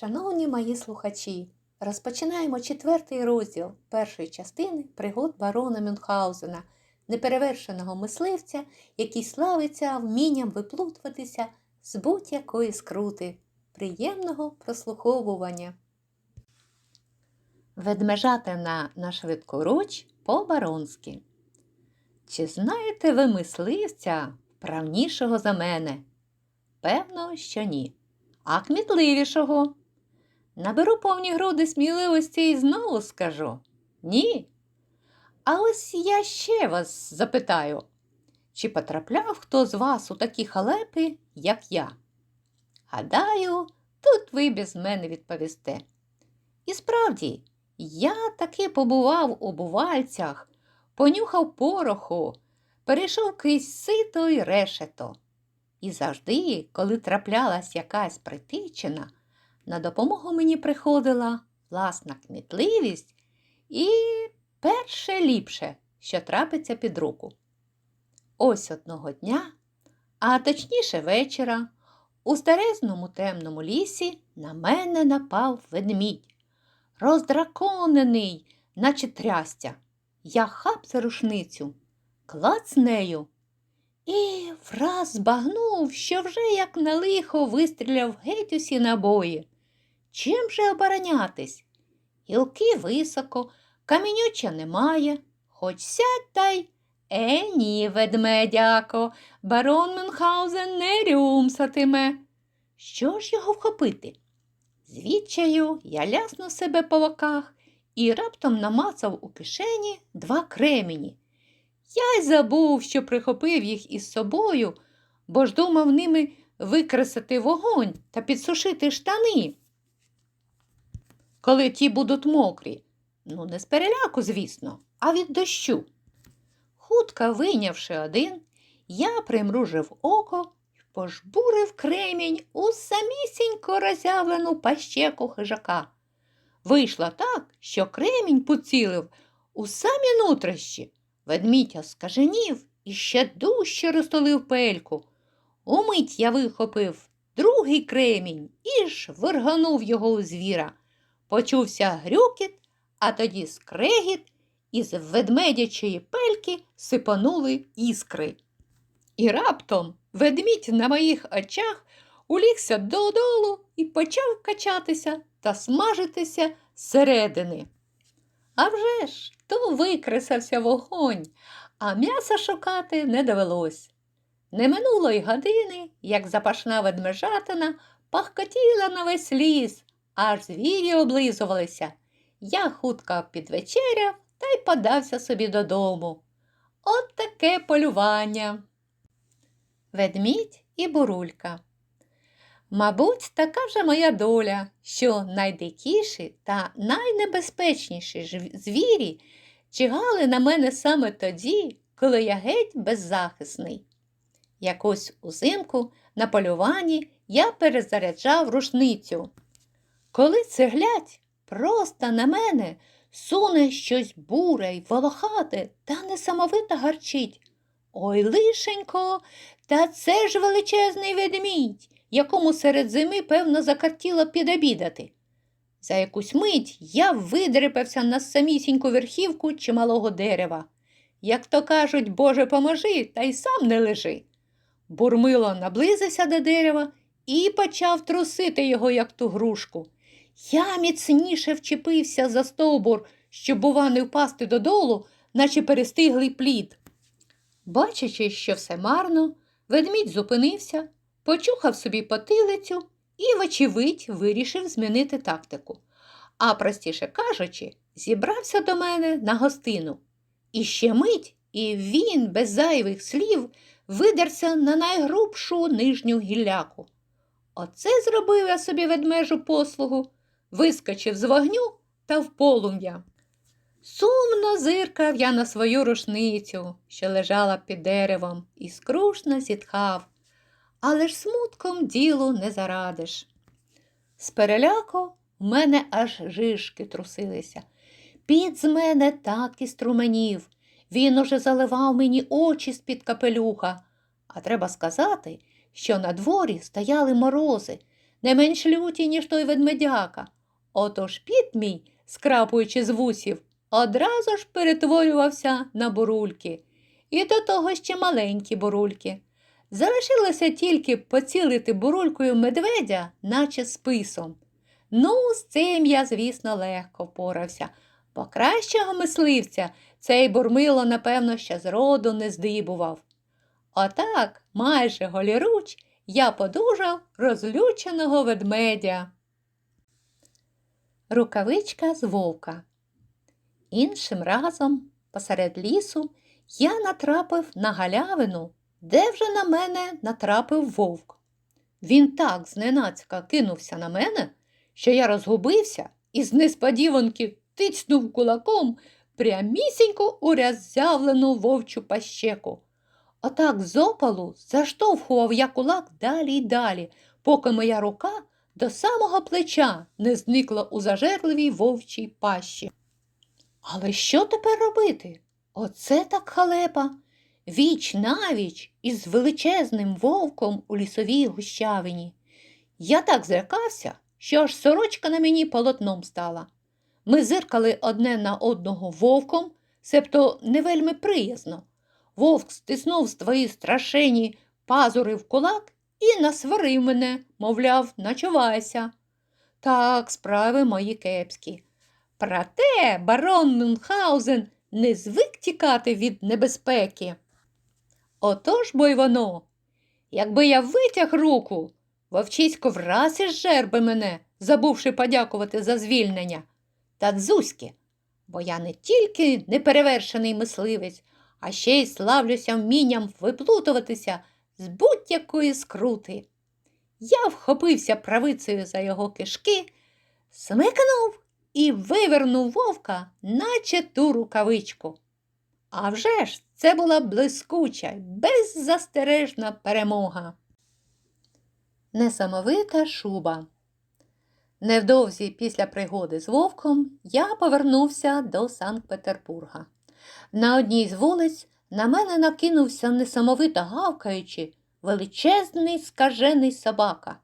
Шановні мої слухачі, розпочинаємо четвертий розділ першої частини пригод барона Мюнхгаузена, неперевершеного мисливця, який славиться вмінням виплутуватися з будь-якої скрути. Приємного прослуховування. Ведмежатина на швидкоруч по-баронськи. Чи знаєте ви мисливця вправнішого за мене? Певно, що ні. А кмітливішого. Наберу повні груди сміливості і знову скажу ні. А ось я ще вас запитаю, чи потрапляв хто з вас у такі халепи, як я? Гадаю, тут ви без мене відповісте. І справді, я таки побував у бувальцях, понюхав пороху, перейшов крізь сито й решето. І завжди, коли траплялась якась притичина, на допомогу мені приходила власна кмітливість і перше ліпше, що трапиться під руку. Ось одного дня, а точніше вечора, у старезному темному лісі на мене напав ведмідь, роздраконений, наче трястя. Я хап за рушницю, клац нею. І враз збагнув, що вже як на лихо вистріляв геть усі набої. Чим же оборонятись? Гілки високо, камінюча немає, хоч сядь та й. Е, ні, ведмедяко, барон Мюнхгаузен не рюмсатиме. Що ж його вхопити? Звідчаю я ляснув себе по боках і раптом намацав у кишені два кремені. Я й забув, що прихопив їх із собою, бо ж думав ними викресати вогонь та підсушити штани, коли ті будуть мокрі. Ну, не з переляку, звісно, а від дощу. Хутко вийнявши один, я примружив око і пожбурив кремінь у самісінько роззявлену пащеку хижака. Вийшло так, що кремінь поцілив у самі нутрощі. Ведмідь оскаженів і ще дужче розтолив пельку. Умить я вихопив другий кремінь і ж вирганув його у звіра. Почувся грюкіт, а тоді скрегіт, і з ведмедячої пельки сипанули іскри. І раптом ведмідь на моїх очах улігся додолу і почав качатися та смажитися зсередини. А вже ж, то викресався вогонь, а м'яса шукати не довелось. Не минуло й години, як запашна ведмежатина пахкотіла на весь ліс, аж звірі облизувалися. Я хутко підвечеряв та й подався собі додому. От таке полювання. Ведмідь і бурулька. Мабуть, така вже моя доля, що найдикіші та найнебезпечніші звірі чигали на мене саме тоді, коли я геть беззахисний. Якось узимку на полюванні я перезаряджав рушницю. Коли цеглять, просто на мене суне щось буре й волохате та несамовито гарчить. Ой, лишенько, та це ж величезний ведмідь якому серед зими, певно, закартіло підобідати. За якусь мить я видрипався на самісіньку верхівку чималого дерева. Як то кажуть, Боже, поможи, та й сам не лежи. Бурмило наблизився до дерева і почав трусити його, як ту грушку. Я міцніше вчепився за стовбур, щоб, бува, не впасти додолу, наче перестиглий плід. Бачачи, що все марно, ведмідь зупинився, почухав собі потилицю і, вочевидь, вирішив змінити тактику. А, простіше кажучи, зібрався до мене на гостину. І ще мить, і він, без зайвих слів, видерся на найгрубшу нижню гілляку. Оце зробив я собі ведмежу послугу, вискочив з вогню та в полум'я. Сумно зиркав я на свою рушницю, що лежала під деревом, і скрушно зітхав але ж смутком ділу не зарадиш. З переляку в мене аж жишки трусилися. Під з мене так і струменів. Він уже заливав мені очі з-під капелюха. А треба сказати, що на дворі стояли морози. не менш люті, ніж той ведмедяка. Отож піт мій, скрапуючи з вусів, одразу ж перетворювався на бурульки. І до того ще маленькі бурульки. Залишилося тільки поцілити бурулькою медведя, наче списом. Ну, з цим я, звісно, легко впорався, бо кращого мисливця цей бурмило, напевно, ще зроду не здибував. Отак, майже голіруч, я подужав розлюченого ведмедя. Рукавичка з вовка. Іншим разом, посеред лісу, я натрапив на галявину, де вже на мене натрапив вовк. Він так зненацька кинувся на мене, що я розгубився і з несподіванки тицнув кулаком прямісінько у роззявлену вовчу пащеку. Отак з опалу заштовхував я кулак далі й далі, поки моя рука до самого плеча не зникла у зажерливій вовчій пащі. Але що тепер робити? Оце так халепа. Віч навіч із величезним вовком у лісовій гущавині. Я так злякався, що аж сорочка на мені полотном стала. Ми зиркали одне на одного вовком, себто не вельми приязно. Вовк стиснув свої страшені пазури в кулак і насварив мене, мовляв, начувайся. Так, справи мої кепські. Проте барон Мюнхгаузен не звик тікати від небезпеки. Отож бо й воно. Якби я витяг руку, вовчисько враз із жерби мене, забувши подякувати за звільнення. Та дзузьки, бо я не тільки неперевершений мисливець, а ще й славлюся вмінням виплутуватися з будь-якої скрути. Я вхопився правицею за його кишки, смикнув і вивернув вовка, наче ту рукавичку. А вже ж це була блискуча, беззастережна перемога. Несамовита шуба. Невдовзі після пригоди з вовком я повернувся до Санкт-Петербурга. На одній з вулиць на мене накинувся несамовито гавкаючи величезний скажений собака.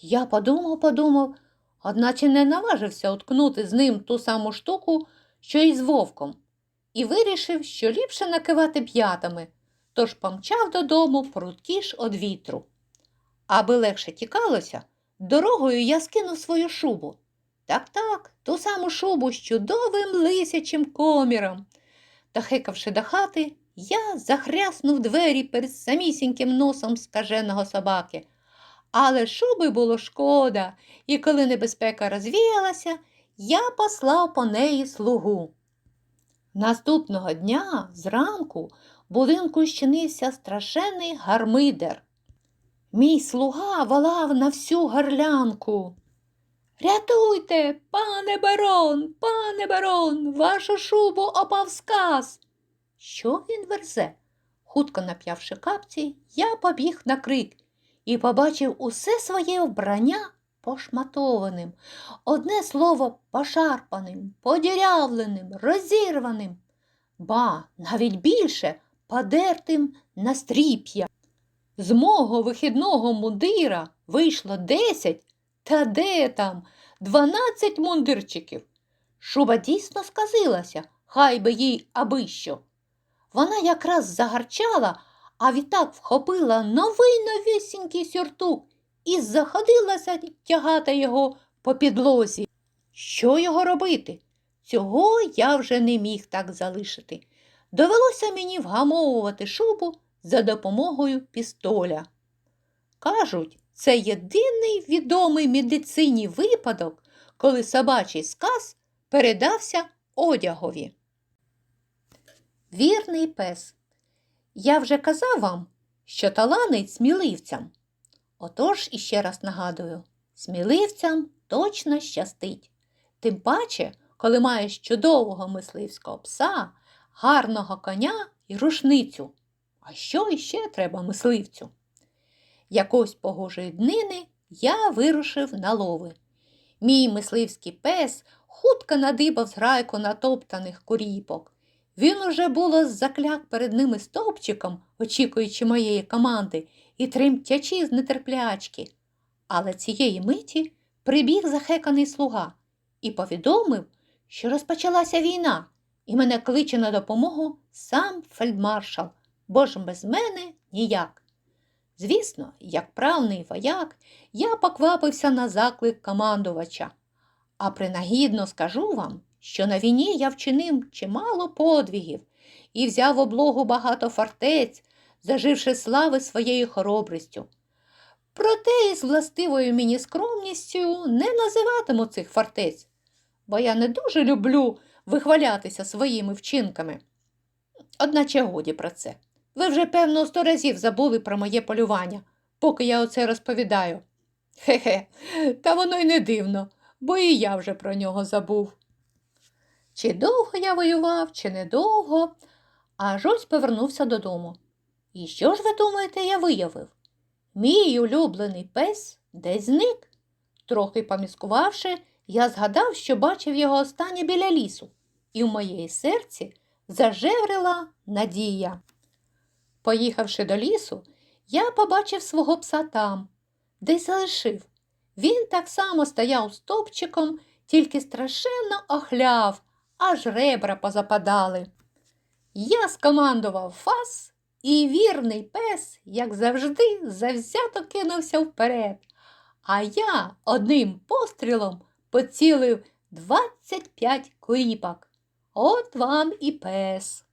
Я подумав, подумав, одначе не наважився уткнути з ним ту саму штуку, що й з вовком, і вирішив, що ліпше накивати п'ятами, тож помчав додому пруткіш од вітру. Аби легше тікалося, дорогою я скинув свою шубу. Так так, ту саму шубу з чудовим лисячим коміром. Дохикавши до хати, я захряснув двері перед самісіньким носом скаженого собаки. Але шуби було шкода, і коли небезпека розвіялася, я послав по неї слугу. Наступного дня зранку будинку щинився страшенний гармидер. Мій слуга волав на всю горлянку. Рятуйте, пане барон, пане барон, вашу шубу опав сказ. Що він верзе? Хутко нап'явши капці, я побіг на крик і побачив усе своє вбрання пошматованим, одне слово пошарпаним, подірявленим, розірваним, ба навіть більше подертим на стріп'я. З мого вихідного мундира вийшло десять, та де там дванадцять мундирчиків. Шуба дійсно сказилася, хай би їй аби що. Вона якраз загарчала, а відтак вхопила новий новісінький сюртук і заходилася тягати його по підлозі. Що його робити? Цього я вже не міг так залишити. Довелося мені вгамовувати шубу за допомогою пістоля. Кажуть, це єдиний відомий медицині випадок, коли собачий сказ передався одягові. Вірний пес. Я вже казав вам, що таланить сміливцям. Отож іще раз нагадую, сміливцям точно щастить. Тим паче, коли маєш чудового мисливського пса, гарного коня і рушницю. А що іще треба мисливцю? Якось погожої днини я вирушив на лови. Мій мисливський пес хутко надибав зграйку натоптаних куріпок. Він уже було закляк перед ними стовпчиком, очікуючи моєї команди, і тремтячи з нетерплячки. Але цієї миті прибіг захеканий слуга і повідомив, що розпочалася війна, і мене кличе на допомогу сам фельдмаршал, бо ж без мене ніяк. Звісно, як правний вояк, я поквапився на заклик командувача. А принагідно скажу вам, що на війні я вчинив чимало подвігів і взяв облогу багато фортець, заживши слави своєю хоробрістю. Проте із властивою мені скромністю не називатиму цих фортець, бо я не дуже люблю вихвалятися своїми вчинками. Одначе годі про це. Ви вже, певно, сто разів забули про моє полювання, поки я оце розповідаю. Хе-хе, та воно й не дивно, бо і я вже про нього забув. Чи довго я воював, чи недовго, аж ось повернувся додому. І що ж ви думаєте, я виявив? Мій улюблений пес десь зник. Трохи поміскувавши, я згадав, що бачив його останнє біля лісу, і в моєї серці зажеврила надія. Поїхавши до лісу, я побачив свого пса там, десь залишив. Він так само стояв стопчиком, тільки страшенно охляв, аж ребра позападали. Я скомандував фас, і вірний пес, як завжди, завзято кинувся вперед. А я одним пострілом поцілив 25 кліпок. От вам і пес.